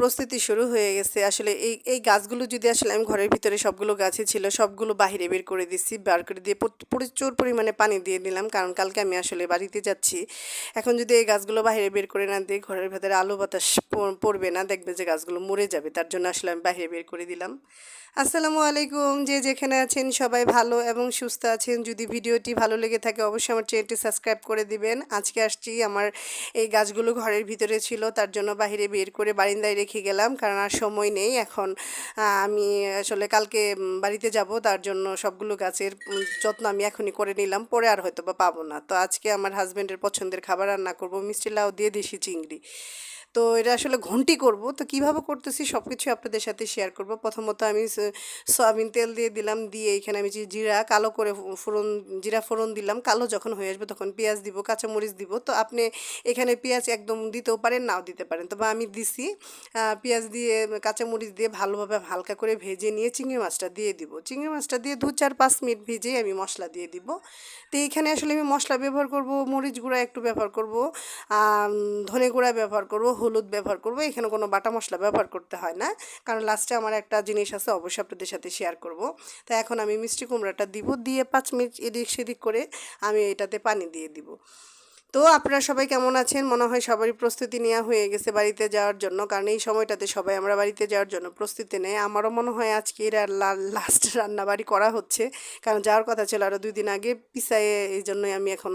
প্রস্তুতি শুরু হয়ে গেছে। আসলে এই এই গাছগুলো যদি আসলে আমি ঘরের ভিতরে সবগুলো গাছই ছিল, সবগুলো বাহিরে বের করে দিচ্ছি বার করে দিয়ে প্রচুর পরিমাণে পানি দিয়ে দিলাম, কারণ কালকে আমি আসলে বাড়িতে যাচ্ছি। এখন যদি এই গাছগুলো বাহিরে বের করে না দিই ঘরের ভেতরে আলো বাতাস পড়বে না, দেখবে যে গাছগুলো মরে যাবে, তার জন্য আসলে আমি বাহিরে বের করে দিলাম। আসসালামু আলাইকুম, যে যেখানে আছেন সবাই ভালো এবং সুস্থ আছেন, যদি ভিডিওটি ভালো লেগে থাকে অবশ্যই আমার চ্যানেলটি সাবস্ক্রাইব করে দিবেন। আজকে আসছি, আমার এই গাছগুলো ঘরের ভিতরে ছিল, তার জন্য বাইরে বের করে বারিন্দায় রেখে গেলাম, কারণ আর সময় নেই। এখন আমি আসলে কালকে বাড়িতে যাব, তার জন্য সবগুলো গাছের যত্ন আমি এখনই করে নিলাম, পরে আর হয়তো বা পাবো না। তো আজকে আমার হাজব্যান্ডের পছন্দের খাবার রান্না করব, মিষ্টি লাউ দিয়ে দেশি চিংড়ি। তো এটা আসলে ঘন্টি করব। তো কীভাবে করতেছি সব কিছু আপনাদের সাথে শেয়ার করব। প্রথমত আমি সয়াবিন তেল দিয়ে দিলাম, দিয়ে এখানে আমি যে জিরা, কালো করে ফোড়ন, জিরা ফোড়ন দিলাম, কালো যখন হয়ে আসবে তখন পেঁয়াজ দিব, কাঁচামরিচ দিব। তো আপনি এখানে পেঁয়াজ একদম দিতেও পারেন, নাও দিতে পারেন। তবে আমি দিছি পেঁয়াজ দিয়ে, কাঁচামরিচ দিয়ে ভালোভাবে হালকা করে ভেজে নিয়ে চিংড়ি মাছটা দিয়ে দিব। চিংড়ি মাছটা দিয়ে দু চার পাঁচ মিনিট ভেজেই আমি মশলা দিয়ে দিব। তো এইখানে আসলে আমি মশলা ব্যবহার করব, মরিচ গুঁড়া একটু ব্যবহার করব ধনে গুঁড়া ব্যবহার করব হলুদ ব্যবহার করব, এখানে কোনো বাটা মশলা ব্যবহার করতে হয় না। কারণ লাস্টে আমার একটা জিনিস আছে, অবশ্যই আপনাদের সাথে শেয়ার করব। তো এখন আমি মিষ্টি কুমড়াটা দিব, দিয়ে পাঁচ মিনিট এদিক সেদিক করে আমি এটাতে পানি দিয়ে দিব। তো আপনারা সবাই কেমন আছেন? মনে হয় সবারই প্রস্তুতি নেওয়া হয়ে গেছে বাড়িতে যাওয়ার জন্য। কারণ এই সময়টাতে সবাই আমরা বাড়িতে যাওয়ার জন্য প্রস্তুতি নেই। আমারও মনে হয় আজকে এর লাস্ট রান্নাবাড়ি করা হচ্ছে। কারণ যাওয়ার কথা ছিল আরও দুই দিন আগে। পিছায়ে এই জন্যই আমি এখন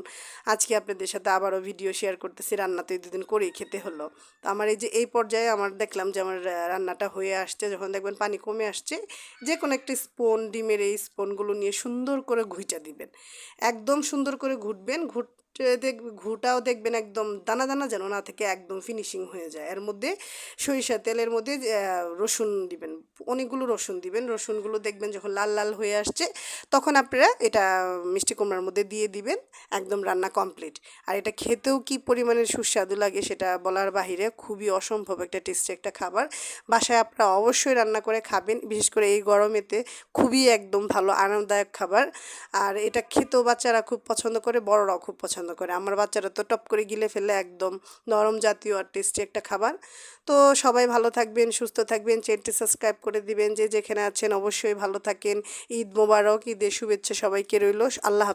আজকে আপনাদের সাথে আবারও ভিডিও শেয়ার করতেছি। রান্না তো এই দুদিন করেই খেতে হলো। তো আমার এই যে, এই পর্যায়ে আমার দেখলাম যে আমার রান্নাটা হয়ে আসছে। যখন দেখবেন পানি কমে আসছে যে কোনো একটা স্পুন ডিমের এই স্পোনগুলো নিয়ে সুন্দর করে ঘুইটা দিবেন। একদম সুন্দর করে ঘুটবেন। ঘুট দেখ, ঘুটাও দেখবেন একদম দানা দানা যেন না থেকে একদম ফিনিশিং হয়ে যায়। এর মধ্যে সরিষা তেলের মধ্যে রসুন দিবেন। অনেকগুলো রসুন দিবেন। রসুনগুলো দেখবেন যখন লাল লাল হয়ে আসছে, তখন আপনারা এটা মিষ্টি কুমড়ার মধ্যে দিয়ে দিবেন, একদম রান্না কমপ্লিট আর এটা খেতেও কি পরিমাণের সুস্বাদু লাগে সেটা বলার বাহিরে খুবই অসম্ভব একটা টেস্টি একটা খাবার। বাসায় আপনারা অবশ্যই রান্না করে খাবেন, বিশেষ করে এই গরমেতে খুবই একদম ভালো, আরামদায়ক খাবার। আর এটা খেতেও বাচ্চারা খুব পছন্দ করে, বড়রাও খুব পছন্দ করে। আমার বাচ্চারা তো টপ করে গিলে ফেলে একদম নরম জাতীয় আর টেস্টি একটা খাবার। তো সবাই ভালো থাকবেন, সুস্থ থাকবেন চ্যানেলটি সাবস্ক্রাইব করে দিবেন। যে যেখানে আছেন অবশ্যই ভালো থাকেন। ঈদ মোবারক, ঈদের শুভেচ্ছা সবাইকে রইল। আল্লাহ।